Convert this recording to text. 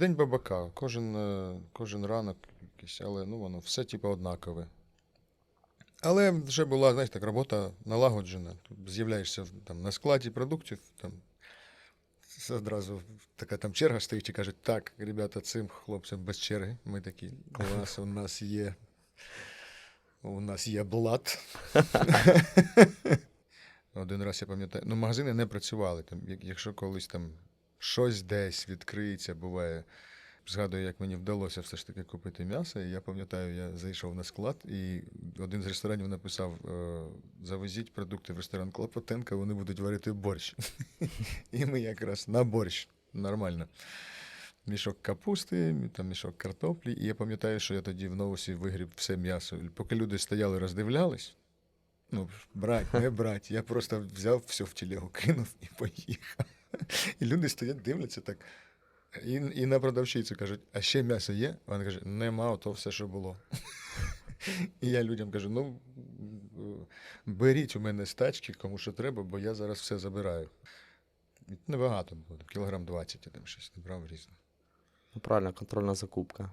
день бабака, кожен, е, кожен ранок якийсь, але ну, воно все типу однакове. Але вже була, знаєш, так, робота налагоджена. З'являєшся там, на складі продуктів, там одразу така там черга стоїть і кажуть, так, ребята, цим хлопцям без черги. Ми такі, клас, у нас є. У нас є блат. Один раз я пам'ятаю, ну, магазини не працювали. Там, якщо колись там щось десь відкриється, буває. Згадую, як мені вдалося все ж таки купити м'ясо. І я пам'ятаю, я зайшов на склад, і один з ресторанів написав: е, завезіть продукти в ресторан Клопотенка, вони будуть варити борщ. І ми якраз на борщ. Нормально. Мішок капусти, там мішок картоплі. І я пам'ятаю, що я тоді в новосі вигріб все м'ясо. Поки люди стояли, роздивлялись. Ну, брать, не брать. Я просто взяв все в телегу, кинув і поїхав. І люди стоять, дивляться так. І, і на продавщицю кажуть, а ще м'ясо є? Вона каже, нема, то все, що було. І я людям кажу: ну беріть у мене стачки, кому що треба, бо я зараз все забираю. Небагато було, кілограм 20 я там щось набрав різне. Ну, правильно, контрольна закупка.